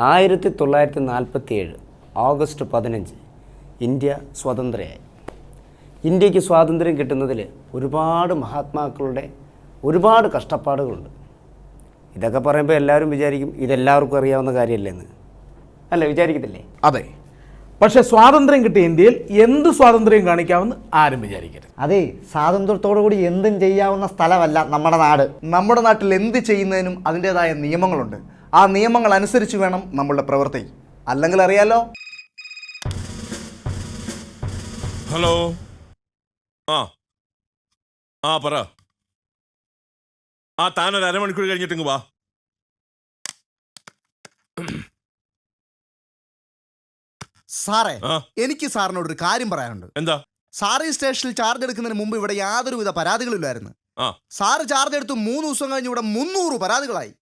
ആയിരത്തി തൊള്ളായിരത്തി നാൽപ്പത്തി ഏഴ് ഓഗസ്റ്റ് പതിനഞ്ച് ഇന്ത്യ സ്വതന്ത്രയായി. ഇന്ത്യയ്ക്ക് സ്വാതന്ത്ര്യം കിട്ടുന്നതിൽ ഒരുപാട് മഹാത്മാക്കളുടെ ഒരുപാട് കഷ്ടപ്പാടുകളുണ്ട്. ഇതൊക്കെ പറയുമ്പോൾ എല്ലാവരും വിചാരിക്കും ഇതെല്ലാവർക്കും അറിയാവുന്ന കാര്യമല്ലെന്ന്. അല്ല വിചാരിക്കത്തില്ലേ? അതെ. പക്ഷെ സ്വാതന്ത്ര്യം കിട്ടിയ ഇന്ത്യയിൽ എന്ത് സ്വാതന്ത്ര്യം കാണിക്കാമെന്ന് ആരും വിചാരിക്കരുത്. അതെ സ്വാതന്ത്ര്യത്തോടു കൂടി എന്തും ചെയ്യാവുന്ന സ്ഥലമല്ല നമ്മുടെ നാട്. നമ്മുടെ നാട്ടിൽ എന്ത് ചെയ്യുന്നതിനും അതിന്റെതായ നിയമങ്ങളുണ്ട്. ആ നിയമങ്ങൾ അനുസരിച്ച് വേണം നമ്മളുടെ പ്രവൃത്തി. അല്ലെങ്കിൽ അറിയാലോ? ഹലോ. ആ. ആ പറ. ആ താനൊരു അരമണിക്കൂർ കഴിഞ്ഞിട്ടിങ്ങ് വാ. സാറേ ആ. എനിക്ക് സാറിനോട് ഒരു കാര്യം പറയാനുണ്ട്. എന്താ? സാർ ഈ സ്റ്റേഷനിൽ ചാർജ് എടുക്കുന്നതിന് മുമ്പ് ഇവിടെ യാതൊരുവിധ പരാതികളില്ലായിരുന്നു. ആ. സാറ് ചാർജ് എടുത്തു മൂന്ന് ദിവസം കഴിഞ്ഞ് ഇവിടെ മുന്നൂറ് പരാതികളായി.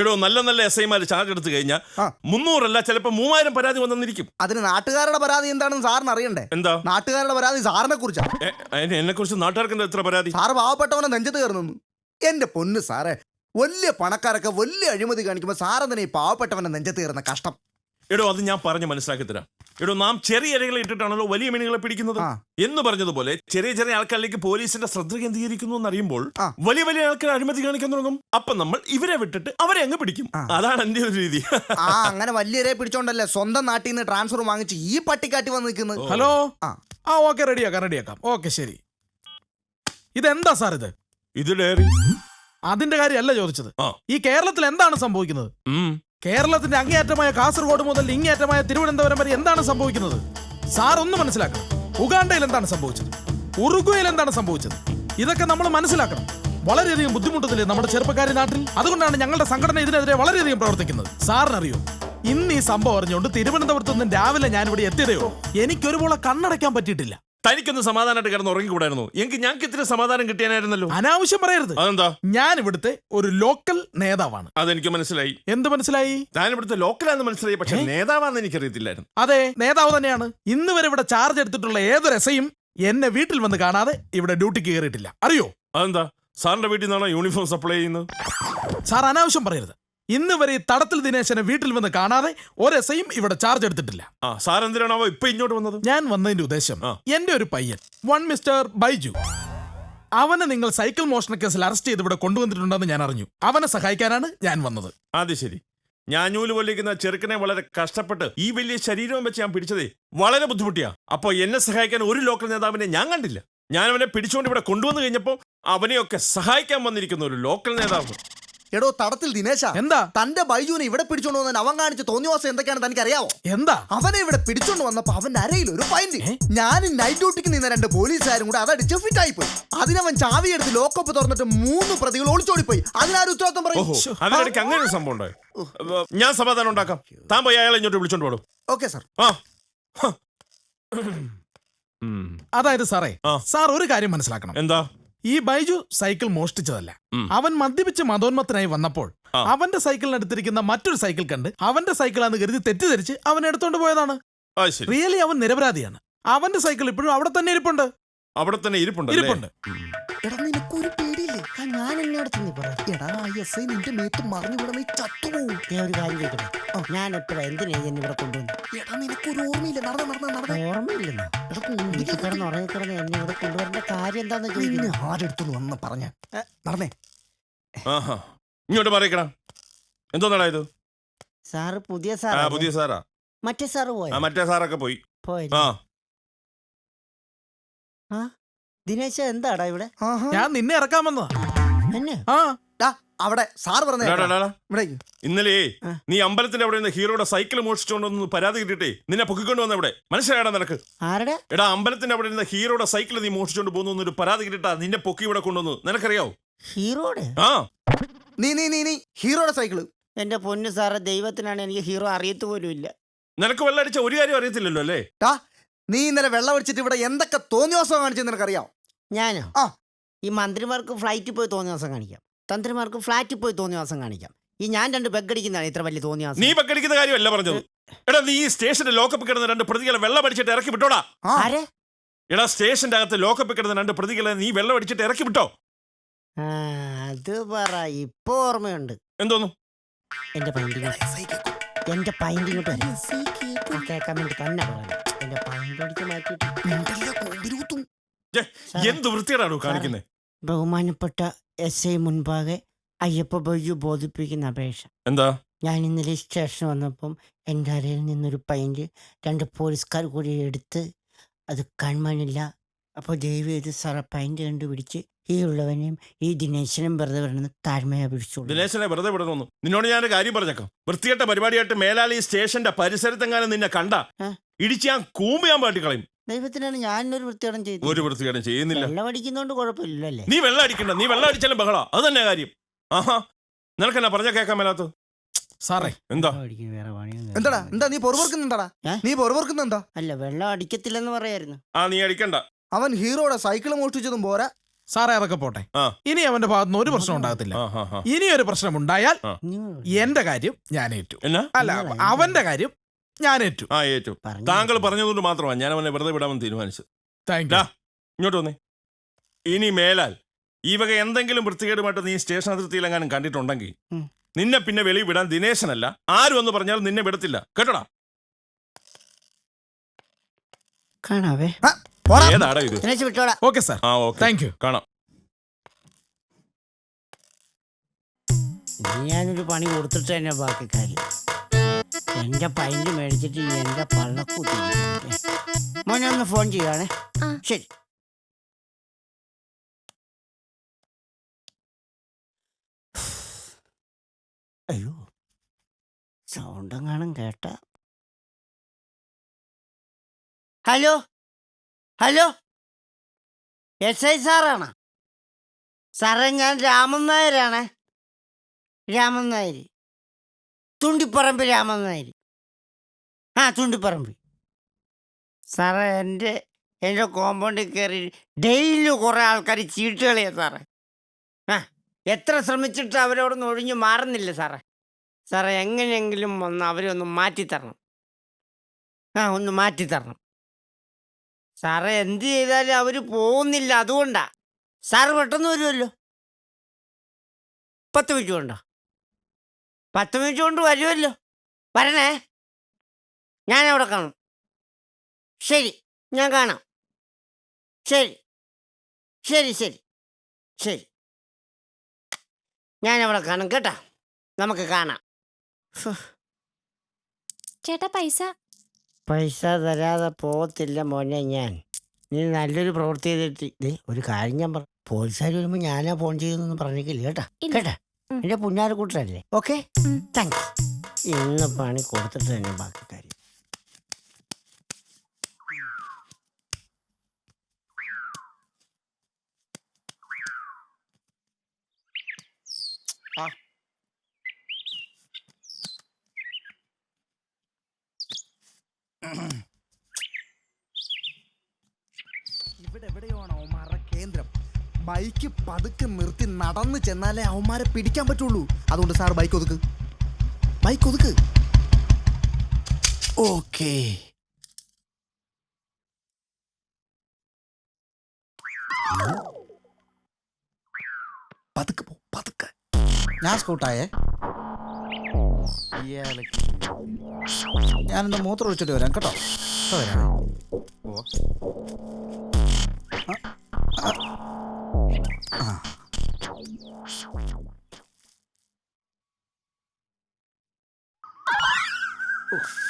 എടോ നല്ല നല്ല എസ് ഐമാര് ചാർജ് എടുത്തു കഴിഞ്ഞാൽ. മുന്നൂറല്ല ചിലപ്പോ മൂവായിരം പരാതി വന്നിരിക്കും. അതിന് നാട്ടുകാരുടെ പരാതി എന്താണെന്ന് സാറിന് അറിയണ്ടേ? എന്താ? നാട്ടുകാരുടെ പരാതി സാറിനെ കുറിച്ചാണ് എന്നെ കുറിച്ച് നാട്ടുകാർക്ക് എത്ര പരാതി? സാറ് പാവപ്പെട്ടവനെ നെഞ്ചത്ത് കയറുന്നു. എന്റെ പൊന്ന് സാറേ വലിയ പണക്കാരൊക്കെ വലിയ അഴിമതി കാണിക്കുമ്പോൾ സാറെന്തിനെ ഈ പാവപ്പെട്ടവനെ നെഞ്ചത്ത് കയറുന്ന കഷ്ടം? എടോ അത് ഞാൻ പറഞ്ഞു മനസ്സിലാക്കി തരാം. എടോ നാം ചെറിയ ഇരകളെ ഇട്ടിട്ടാണല്ലോ വലിയ മീനുകളെ പിടിക്കുന്നത്? എന്ന് പറഞ്ഞതുപോലെ ചെറിയ ചെറിയ ആൾക്കാരിലേക്ക് പോലീസിന്റെ ശ്രദ്ധ കേന്ദ്രീകരിക്കുന്നു എന്നറിയുമ്പോൾ വലിയ വലിയ ആൾക്കാർ അഴിമതി കാണിക്കാൻ തുടങ്ങും. അപ്പൊ നമ്മൾ ഇവരെ വിട്ടിട്ട് അവരെ അങ്ങ് പിടിക്കും. അതാണ് എന്റെ ഒരു രീതി. ആ അങ്ങനെ വലിയരെ പിടിച്ചോണ്ടല്ലേ സ്വന്തം നാട്ടിൽ നിന്ന് ട്രാൻസ്ഫർ വാങ്ങിച്ച് ഈ പട്ടിക്കാട്ടി വന്ന് നിൽക്കുന്നത് ഹലോ? ആ. ഓക്കെ റെഡിയാക്കാം റെഡിയാക്കാം. ഓക്കെ ശരി. ഇതെന്താ സാർ ഇത്? ഇത് ഡയറി. അതിന്റെ കാര്യമല്ല ചോദിച്ചത്. ഈ കേരളത്തിൽ എന്താണ് സംഭവിക്കുന്നത്. കേരളത്തിന്റെ അങ്ങേയറ്റമായ കാസർഗോഡ് മുതൽ ഇങ്ങേയറ്റമായ തിരുവനന്തപുരം വരെ എന്താണ് സംഭവിക്കുന്നത്? സാർ ഒന്ന് മനസ്സിലാക്കണം. ഉഗാണ്ടയിൽ എന്താണ് സംഭവിച്ചത്? ഉറുഗ്വയിൽ എന്താണ് സംഭവിച്ചത്? ഇതൊക്കെ നമ്മൾ മനസ്സിലാക്കണം. വളരെയധികം ബുദ്ധിമുട്ടത്തില്ലേ നമ്മുടെ ചെറുപ്പക്കാരി നാട്ടിൽ? അതുകൊണ്ടാണ് ഞങ്ങളുടെ സംഘടന ഇതിനെതിരെ വളരെയധികം പ്രവർത്തിക്കുന്നത്. സാറിനറിയോ? ഇന്ന് ഈ സംഭവം അറിഞ്ഞുകൊണ്ട് തിരുവനന്തപുരത്ത് നിന്ന് രാവിലെ ഞാൻ ഇവിടെ എത്തിയതയോ എനിക്കൊരുപോലെ കണ്ണടയ്ക്കാൻ പറ്റിയിട്ടില്ല. തനിക്കൊന്ന് സമാധാനമായിട്ട് കിടന്ന് ഉറങ്ങിക്കൂടായിരുന്നു? എനിക്ക് ഞങ്ങൾക്ക് ഇത്തിരി സമാധാനം കിട്ടിയാനായിരുന്നല്ലോ? അനാവശ്യം പറയരുത്. അതെന്താ? ഞാൻ ഇവിടുത്തെ ഒരു ലോക്കൽ നേതാവാണ്. അതെനിക്ക് മനസ്സിലായി. എന്ത് മനസ്സിലായി? ഞാൻ ഇവിടുത്തെ ലോക്കലാന്ന് മനസ്സിലായി പക്ഷെ നേതാവാന്ന് എനിക്കറിയത്തില്ലായിരുന്നു. അതെ നേതാവ് തന്നെയാണ്. ഇന്ന് വരെ ഇവിടെ ചാർജ് എടുത്തിട്ടുള്ള ഏതൊരു എസയും എന്നെ വീട്ടിൽ വന്ന് കാണാതെ ഇവിടെ ഡ്യൂട്ടിക്ക് കയറിയിട്ടില്ല അറിയോ? അതെന്താ? സാറിന്റെ വീട്ടിൽ നിന്നാണോ യൂണിഫോം സപ്ലൈ ചെയ്യുന്നത്? സാർ അനാവശ്യം പറയരുത്. ഇന്ന് വരെ ഈ തടത്തിൽ ദിനേശനെ വീട്ടിൽ വന്ന് കാണാതെ ഒരു എസയും ഇവിടെ ചാർജ് എടുത്തിട്ടില്ല. ആ സാർ എന്തിനാണാവോ ഇപ്പൊ ഇങ്ങോട്ട് വന്നത്? ഞാൻ വന്നതിന്റെ ഉദ്ദേശം. എന്റെ ഒരു പയ്യൻ വൺ മിസ്റ്റർ ബൈജു. അവനെ നിങ്ങൾ സൈക്കിൾ മോഷണ കേസിൽ അറസ്റ്റ് ചെയ്ത് ഇവിടെ കൊണ്ടുവന്നിട്ടുണ്ടെന്ന് ഞാൻ അറിഞ്ഞു. അവനെ സഹായിക്കാനാണ് ഞാൻ വന്നത്. അത് ശരി. ഞാനൂൽ പൊല്ലിക്കുന്ന ചെറുക്കനെ വളരെ കഷ്ടപ്പെട്ട് ഈ വലിയ ശരീരവും വെച്ച് ഞാൻ പിടിച്ചതേ വളരെ ബുദ്ധിമുട്ടിയാ. അപ്പൊ എന്നെ സഹായിക്കാൻ ഒരു ലോക്കൽ നേതാവിനെ ഞാൻ കണ്ടില്ല. ഞാൻ അവനെ പിടിച്ചുകൊണ്ട് ഇവിടെ കൊണ്ടുവന്നു കഴിഞ്ഞപ്പോൾ അവനെയൊക്കെ സഹായിക്കാൻ വന്നിരിക്കുന്ന ഒരു ലോക്കൽ നേതാവ്. എടോ തടത്തിൽ ദിനേശ. എന്താ? തന്റെ ബൈജുവിനെ ഇവിടെ പിടിച്ചോണ്ട് വന്നതിന് അവൻ കാണിച്ച തോന്നിവാസം എന്തൊക്കെയാണ് തനിക്ക് അറിയാവോ എന്താ? അവനെ ഇവിടെ പിടിച്ചോണ്ട് വന്നപ്പോ അവന്റെ അരയിൽ ഒരു പൈന്റ് ഞാൻ നൈറ്റ് ഡ്യൂട്ടിക്ക് നിന്ന രണ്ട് പോലീസുകാരും കൂടെ അതടിച്ച് ഫിറ്റ് ആയി പോയി അതിനവൻ ചാവി എടുത്ത് ലോക്കപ്പ് തുറന്നിട്ട് മൂന്ന് പ്രതികൾ ഒളിച്ചോടി പോയി അതിനാരും ഉത്തരവാദിത്വം പറയും. അതിനിടയ്ക്ക് അങ്ങനെ ഒരു സംഭവം ഉണ്ടായി? ഞാൻ സമാധാനം ഉണ്ടാക്കാം. താൻ പോയി അയാളെ ഇങ്ങോട്ട് വിളിച്ചോണ്ട് പോടും ഓക്കെ സാർ ആ. ഹ. ഉം. അതായത് സാറേ. സാർ ഒരു കാര്യം മനസ്സിലാക്കണം. എന്താ? ഈ ബൈജു സൈക്കിൾ മോഷ്ടിച്ചതല്ല. അവൻ മദ്യപിച്ച് മതോന്മത്തനായി വന്നപ്പോൾ അവന്റെ സൈക്കിളിനടുത്തിരിക്കുന്ന മറ്റൊരു സൈക്കിൾ കണ്ട് അവന്റെ സൈക്കിളാന്ന് കരുതി തെറ്റിദ്ധരിച്ച് അവൻ എടുത്തോണ്ട് പോയതാണ്. റിയലി അവൻ നിരപരാധിയാണ്. അവന്റെ സൈക്കിൾ ഇപ്പോഴും അവിടെ തന്നെ ഇരിപ്പുണ്ട്. അവിടെ തന്നെ ഇരിപ്പുണ്ട്. ഇരിപ്പുണ്ട് ഞാൻ എന്നോട് എടാ എസ് ഐ നിന്റെ മേത്ത് മറിഞ്ഞു ചത്തുപോകും ഞാൻ ഒരു കാര്യം ചോദിക്കട്ടെ? ഞാൻ എപ്പോഴാ എന്തിനാ എന്നെ ഇവിടെ കൊണ്ടുവന്നു? എടാ നിനക്കൊരു ഓർമ്മയില്ല. നടന്ന നടന്ന നടന്ന. ഓർമ്മയില്ലെന്നോ? എനിക്ക് കിടന്ന് ഉറങ്ങി കിടന്ന് എന്നെ ഇവിടെ കൊണ്ടുവരേണ്ട കാര്യം എന്താന്ന് നിന്നെ ചോദിക്കുന്നത് ആരെടുത്തു വന്ന് പറഞ്ഞ? നടന്നേ. ആഹാ. ഇങ്ങോട്ട് പറയക്കണം എന്തോന്നടാ ഇത്? സാറ് പുതിയ ആ സാർ പുതിയ സാറാ. മറ്റേ സാറ് ആ പോയ മറ്റേ സാറൊക്കെ പോയി. പോയി ആ? ദിനേശ എന്താടാ ഇവിടെ? ആഹാ. ഞാൻ നിന്നെ ഇറക്കാൻ വന്നതാ. ആ. അവിടെ സാറ് പറഞ്ഞ ഡാ, ഡാ, ഡാ, ഡാ. ഇവിടെ ഇന്നലെ നീ അമ്പലത്തിന്റെ അവിടെ നിന്ന് ഹീറോയുടെ സൈക്കിൾ മോഷിച്ചുകൊണ്ടൊന്ന് പരാതി കിട്ടിയിട്ടേ നിന്നെ പൊക്കിക്കൊണ്ട് വന്ന ഇവിടെ. മനസ്സിലായടാ നിനക്ക്? ആരുടെ? എടാ അമ്പലത്തിന്റെ അവിടെ നിന്ന് ഹീറോയുടെ സൈക്കിൾ നീ മോഷിച്ചുകൊണ്ട് പോകുന്നു എന്നൊരു പരാതി കിട്ടിട്ടാ നിന്നെ പൊക്കി ഇവിടെ കൊണ്ടുവന്നു. നിനക്കറിയാവോ? ഹീറോയുടെ ആ. നീ നീ നീ നീ ഹീറോയുടെ സൈക്കിൾ. എന്റെ പൊന്നു സാറെ ദൈവത്തിനാണ് എനിക്ക് ഹീറോ അറിയത്തു പോലും ഇല്ല നിനക്ക് വെള്ളടിച്ച ഒരു കാര്യം അറിയത്തില്ലല്ലോ അല്ലേ? ടാ നീ ഇന്നലെ വെള്ളം അടിച്ചിട്ട് ഇവിടെ എന്തൊക്കെ തോന്നിയോസം കാണിച്ചെന്ന് നിനക്കറിയാം ഞാനോ? ആ. ഈ മന്ത്രിമാർക്ക് ഫ്ലൈറ്റിൽ പോയി തോന്നിയ ദിവസം കാണിക്കാം. തന്ത്രിമാർക്ക് ഫ്ലാറ്റിൽ പോയി തോന്നിയ ദിവസം കാണിക്കാം. ഈ ഞാൻ രണ്ട് ബെഗടിക്കുന്നതാണ് ഇത്ര വലിയ തോന്നിയ നീ പക്കടിക്കുന്ന കാര്യമല്ല പറഞ്ഞത്. എടാ നീ ഈ സ്റ്റേഷന്റെ ലോക്കപ്പ് കിടന്ന രണ്ട് പ്രതികളെ വെള്ളം അടിച്ചിട്ട് ഇറക്കി വിട്ടോടാ. ആരെ? എടാ സ്റ്റേഷന്റെ അകത്ത് ലോക്കപ്പ് കിടന്ന രണ്ട് പ്രതികളെ നീ വെള്ളം അടിച്ചിട്ട് ഇറക്കി വിട്ടോ. ആ, അത് പറ. ഇപ്പൊ ഓർമ്മയുണ്ട്. എന്തോന്നു? എന്റെ പൈന്റിങ് എന്റെ പൈന്റിങ് കേൾക്കാൻ വേണ്ടി തന്നെ പറയണം എന്റെ പൈന്റ് അടിച്ച് മാറ്റിയിട്ട്. ഛെ, എന്ത് വൃത്തികേടാണോ കാണിക്കുന്നത് ബഹുമാനപ്പെട്ട എസ് ഐ മുൻപാകെ അയ്യപ്പ ബൈജു ബോധിപ്പിക്കുന്ന അപേക്ഷ. എന്താ? ഞാൻ ഇന്നലെ സ്റ്റേഷൻ വന്നപ്പം എന്റെ അരയിൽ നിന്നൊരു പൈന്റ് രണ്ട് പോലീസുകാർ കൂടി എടുത്ത് അത് കാണുവാനില്ല. അപ്പോൾ ദയവ് ചെയ്ത് സാറ പൈന്റ് കണ്ടുപിടിച്ച് ഈ ഉള്ളവനെയും ഈ ദിനേശനും വെറുതെ വിടണമെന്ന് താഴ്മയാ പിടിച്ചു ദിനേശനെ വെറുതെ വിടണമെന്നു. നിന്നോട് ഞാൻ കാര്യം പറഞ്ഞേക്കാം. വൃത്തികെട്ട പരിപാടിയായിട്ട് മേലാളി സ്റ്റേഷന്റെ പരിസരത്തെങ്ങാനും നിന്നെ കണ്ട ഇടിച്ച് ഞാൻ കൂമ്പ് ഞാൻ പാട്ടി കളയും ദൈവത്തിനാണ് ഞാനൊരു വൃത്തികേടം ചെയ്തു ഒരു വൃത്തികേടും ചെയ്യുന്നില്ല. വെള്ളം അടിക്കുന്നോണ്ട് കുഴപ്പമില്ലല്ലേ? നീ വെള്ളം അടിക്കണ്ട നീ വെള്ളം അടിച്ചാലും ബഹള. അത് തന്നെ കാര്യം. ആഹാ. നിനക്കെന്നാ പറഞ്ഞ കേൾക്കാൻ മേലാത്ത സാറേ. എന്താ? വെള്ളം വേറെ പണിയൊന്നും എന്താടാ? എന്താ നീ പൊറുപൊറുക്കുന്നുണ്ടടാ? ഏ? നീ പൊറവർക്കുന്ന എന്താ അല്ല വെള്ളം അടിക്കത്തില്ലെന്ന് പറയായിരുന്നു. ആ നീ അടിക്കണ്ട. അവൻ ഹീറോടെ സൈക്കിൾ മോഷ്ടിച്ചതും പോരാ. സാറേ അതൊക്കെ പോട്ടെ. ആ. ഇനി അവന്റെ ഭാഗത്തുനിന്ന് ഒരു പ്രശ്നം ഉണ്ടാകത്തില്ല. ഇനി ഒരു പ്രശ്നം ഉണ്ടായാൽ എന്റെ കാര്യം ഞാൻ ഏറ്റു എന്നാ? അല്ല അവന്റെ കാര്യം ഞാൻ ഏറ്റു ആ ഏറ്റു. പറഞ്ഞു. താങ്കൾ പറഞ്ഞതുകൊണ്ട് മാത്രമാണ് ഞാൻ അവനെ വെറുതെ വിടാമെന്ന് തീരുമാനിച്ചത്. താങ്ക് ഇങ്ങോട്ട് വന്നേ. ഇനി മേലാൽ ഈ വക എന്തെങ്കിലും വൃത്തികേടുമായിട്ട് നീ സ്റ്റേഷൻ അതിർത്തിയിലെങ്ങാനും കണ്ടിട്ടുണ്ടെങ്കിൽ ഉം. നിന്നെ പിന്നെ വെളി വിടാൻ ദിനേശനല്ല. ആരും എന്ന് പറഞ്ഞാൽ നിന്നെ വിടത്തില്ല. കേട്ടോടാ? കാണാവേ. ഏതാടാ ഇത്? ദിനേശ് വിട്ടോടാ. Okay sir. ആ ഓക്കെ. Thank you. കാണാം. ഇനി ഞാനൊരു പണി കൊടുത്തിട്ട് തന്നെ ബാക്കി കാര്യം എന്റെ പൈന്റ് മേടിച്ചിട്ട് എന്റെ പള്ളക്കൂട്ടി മോനെ ഒന്ന് ഫോൺ ചെയ്യുവാണേ. ശരി. അയ്യോ. സൗണ്ട് എങ്ങാനും കേട്ട. ഹലോ? ഹലോ? എസ് ഐ സാറാണോ? സാറേ ഞാൻ രാമൻ നായരാണേ. രാമൻ നായർ തുണ്ടിപ്പറമ്പ് രാമൻ നായർ ആ തുണ്ടിപ്പറമ്പ്. സാറേ എന്റെ എന്റെ കോമ്പൗണ്ടിൽ കയറി ഡെയിലി കുറേ ആൾക്കാർ ചീട്ട് കളിയാ സാറേ. ആ എത്ര ശ്രമിച്ചിട്ട് അവരോടൊന്നും ഒഴിഞ്ഞു മാറുന്നില്ല സാറേ. സാറേ എങ്ങനെയെങ്കിലും ഒന്ന് അവരെ ഒന്ന് മാറ്റിത്തരണം ആ ഒന്ന് മാറ്റിത്തരണം സാറേ എന്ത് ചെയ്താലും അവർ പോകുന്നില്ല. അതുകൊണ്ടാ. സാറ് പെട്ടെന്ന് വരുമല്ലോ പത്ത് മിനിറ്റ് കൊണ്ടോ. പത്ത് മിനിറ്റ് കൊണ്ട് വരുമല്ലോ വരണേ. ഞാൻ അവിടെ കാണും. ശരി ഞാൻ കാണാം. ശരി ശരി ശരി ശരി. ഞാൻ അവിടെ കാണും കേട്ടാ. നമുക്ക് കാണാം. ചേട്ടാ പൈസ? പൈസ തരാതെ പോകത്തില്ല മോനെ ഞാൻ. നീ നല്ലൊരു പ്രവൃത്തി ചെയ്തിട്ട് ദേ, ഒരു കാര്യം ഞാൻ പറ പോലീസുകാർ വരുമ്പോൾ ഞാനാ ഫോൺ ചെയ്തെന്നൊന്നും പറഞ്ഞിട്ടില്ല കേട്ടാ. കേട്ടാ. എന്റെ പുഞ്ഞാരക്കൂട്ടല്ലേ ഓക്കെ? താങ്ക് താങ്ക്സ് ഇന്ന് പണി കൊടുത്തിട്ട് തന്നെ ബാക്കി കാര്യം. ഇവിടെ എവിടെയാണോ മറ കേന്ദ്രം. ബൈക്ക് പതുക്കെ നിർത്തി നടന്ന് ചെന്നാലേ അവന്മാരെ പിടിക്കാൻ പറ്റുള്ളൂ. അതുകൊണ്ട് സാർ ബൈക്ക് ഒതുക്ക്. ബൈക്ക് ഒതുക്ക്. ഓക്കേ. പതുക്കെ പോ പതുക്കെ. ഞാൻ സ്കൂട്ടായേ. ഞാനെന്താ മൂത്രം ഒഴിച്ചിട്ട് വരാം കേട്ടോ വരാം. ഓ.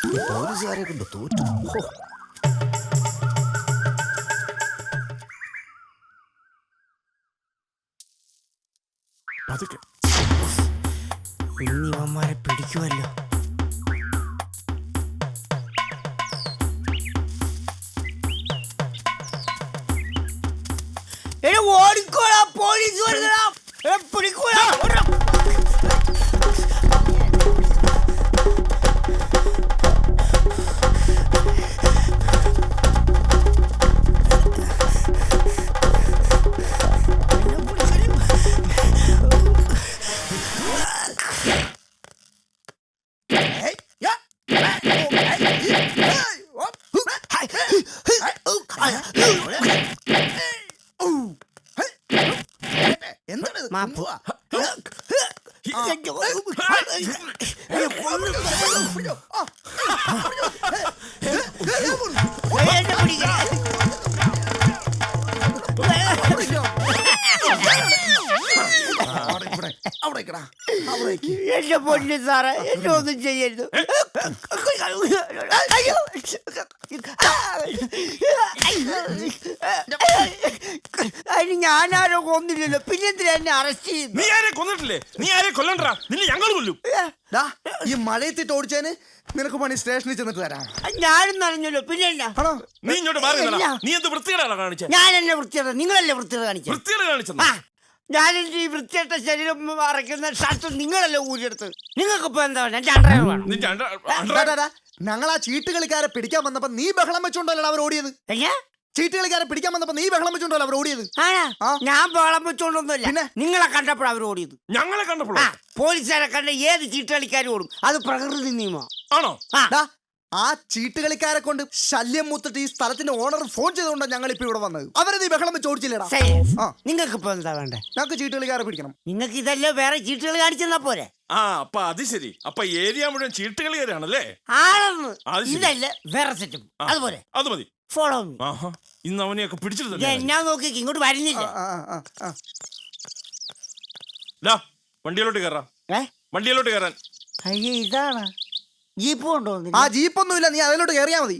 പോലീസുകാരെ കൊണ്ട് തോറ്റു. പതുക്കെ. പിടിക്കുമല്ലോ. ഓടിക്കോളാം ഓടിക്കോടാ പോലീസ് വരുന്നടാ എടാ എന്റെ പൊന്നു സാറേ എന്നെ ഒന്നും ചെയ്യരുത് അയ്യോ. അതിന് ഞാനാരോ കൊന്നില്ലല്ലോ. പിന്നെന്തിനാ എന്നെ അറസ്റ്റ് ചെയ്യുന്നു നീ ആരെ കൊന്നിട്ടില്ലേ? നീ ആരെ കൊല്ലണ്ടാ? നിന്നെ ഞങ്ങൾ കൊല്ലും. ദാ, ഈ മഴയത്തിട്ട് ഓടിച്ചേന് നിനക്ക് പണി സ്റ്റേഷനിൽ ചെന്നിട്ട് തരാം. ഞാനും നനഞ്ഞല്ലോ. പിന്നെ എന്നാ? ആണോ? നീ ഇങ്ങോട്ട് മാറി നിന്നെടാ. നീ എന്ത് വൃത്തികേടാണ് ഞാൻ എന്നെ വൃത്തിയുടെ നിങ്ങളല്ലേ വൃത്തിയുടെ കാണിച്ചത് വൃത്തികേട് കാണിച്ചെന്ന്? ആ ഞാൻ ഈ വൃത്തിയായിട്ട ശരീരം അറയ്ക്കുന്ന ഷർട്ട് നിങ്ങളല്ലേ ഊരിയെടുത്ത് നിങ്ങൾക്ക് ഇപ്പൊ എന്താ വേണം നിന്റെ അണ്ട- അണ്ട- ഞങ്ങൾ ആ ചീട്ട് കളിക്കാരെ പിടിക്കാൻ വന്നപ്പോ നീ ബഹളം വെച്ചോണ്ടല്ലോ അവർ ഓടിയത് എങ്ങ? ചീട്ട് കളിക്കാരെ പിടിക്കാൻ വന്നപ്പോ നീ ബഹളം വെച്ചോണ്ടല്ലോ അവർ ഓടിയത്? ആണാ. ഞാൻ ബഹളം വെച്ചോണ്ടൊന്നുമില്ല. പിന്നെ? നിങ്ങളെ കണ്ടപ്പോൾ അവർ ഓടിയത്. ഞങ്ങളെ കണ്ടപ്പോഴാ? പോലീസുകാരെ കണ്ട ഏത് ചീട്ടുകളിക്കാരും ഓടും. അത് പ്രകൃതി നിയമം. ആണോ? ആ ചീട്ടുകളിക്കാരെ ചീട്ട് കളിക്കാരെ കൊണ്ട് ശല്യം മുത്തിട്ട് ഈ സ്ഥലത്തിന്റെ ഓണർ ഫോൺ ചെയ്തുകൊണ്ടാണ് ഞങ്ങൾ ഇപ്പൊ ഇവിടെ വന്നത്. അവരെ ഈ ബഹളം വെച്ച് ഓടിച്ചില്ലേടാ. ആ. നിങ്ങൾക്ക് ഇപ്പൊ എന്താ വേണ്ടേ? ഞങ്ങൾക്ക് ചീട്ടുകളിക്കാരെ പിടിക്കണം. നിങ്ങൾക്ക് ഇതല്ലേ വേറെ ചീട്ടുകൾ കാണിച്ചെന്നാ പോരെ? ആ അപ്പൊ അത് ശരി. അപ്പൊ ഏരിയ മുഴുവൻ ചീട്ടുകളിക്കാരാണല്ലേ ആളെന്ന്. അത് ശരി. ഇതല്ലേ വേറെ സെറ്റും ആ. അതുപോലെ അത് മതി. ഫോളോ ആഹാ ഇന്ന് അവനെയൊക്കെ പിടിച്ചിട്ട് എന്നാ നോക്കി ഇങ്ങോട്ട് വരുന്നില്ല. ആ, ആ, ആ, ആ. വണ്ടിയിലോട്ട് കയറാം ഏ? വണ്ടിയിലോട്ട് കയറാൻ അയ്യേ ഇതാണ്. ജീപ്പ് ആ ജീപ്പ് ജീപ്പൊന്നും ഇല്ല നീ അതിലോട്ട് കയറിയാ മതി.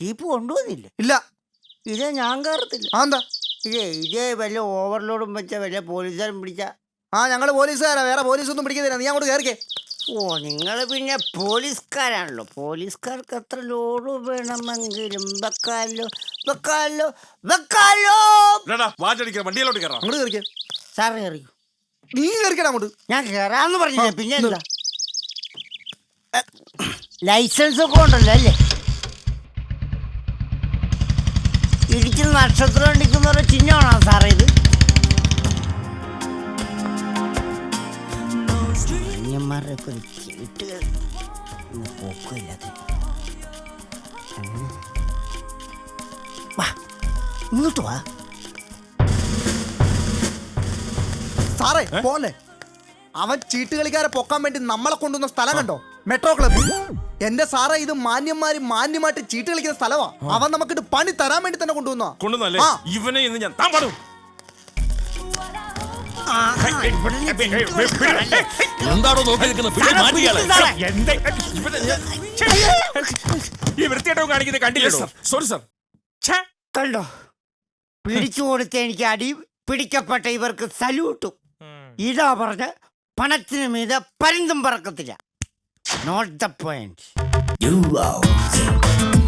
ജീപ്പ് കൊണ്ടുവന്നില്ല. ഇല്ല. ഇതേ ഞാൻ കയറത്തില്ല. ആ എന്താ? ഇതേ ഇതേ വല്ല ഓവർലോഡും വെച്ച വല്ല പോലീസുകാരും പിടിച്ച. ആ ഞങ്ങൾ പോലീസുകാരാ. വേറെ പോലീസൊന്നും പിടിക്കുന്നില്ല നീ അങ്ങോട്ട് കയറിക്കേ. ഓ നിങ്ങൾ പിന്നെ പോലീസുകാരാണല്ലോ. പോലീസുകാർക്ക് എത്ര ലോഡ് വേണമെങ്കിലും വെക്കാലോ. വെക്കാലോ. വെക്കാലോ. വാറ്റടിക്കാം വണ്ടിയിലോട്ട് കയറാം. അങ്ങോട്ട് കയറിക്കേ. സാർ കയറി നീ കയറിക്കടാ അങ്ങോട്ട്. ഞാൻ കയറാന്ന് പറഞ്ഞില്ല. പിന്നെ എന്താ? ലൈസൻസ് ഒക്കെ ഉണ്ടല്ലോ അല്ലേ? ഇടിച്ച് നക്ഷത്രം അടിക്കുന്ന ചിഹ്നമാണോ സാറേ ഇത്? ഒരു ചീട്ട് പോക്കില്ലാത്ത വാ ഇങ്ങോട്ട് വാ. സാറേ പോലെ. അവൻ ചീട്ട് കളിക്കാരെ പൊക്കാൻ വേണ്ടി നമ്മളെ കൊണ്ടുവന്ന സ്ഥലം കണ്ടോ? Metro club. എന്റെ സാറേ ഇത് മാന്യന്മാര് മാന്യമായിട്ട് ചീട്ട് കളിക്കുന്ന സ്ഥലമാ അവൻ നമുക്ക് നമുക്കിട്ട് പണി തരാൻ വേണ്ടി തന്നെ കൊണ്ടുവന്ന കൊണ്ടുവന്നല്ലേ ആ. ഇവനെ ഇന്ന് ഞാൻ താൻ പാടും. എന്താണോ നോക്കി നിൽക്കുന്നത്? സാറേ. ഈ വൃത്തിയായിട്ടോ കാണിക്കുന്നത് കണ്ടില്ലേ സോറി സാർ കണ്ടോ? പിടിച്ചു കൊടുത്ത എനിക്ക് അടി പിടിക്കപ്പെട്ട ഇവർക്ക് സല്യൂട്ടും. ഇതാ പറഞ്ഞ് പണത്തിന് മീതെ പരുന്തും പറക്കത്തില്ല. Not the point. You are.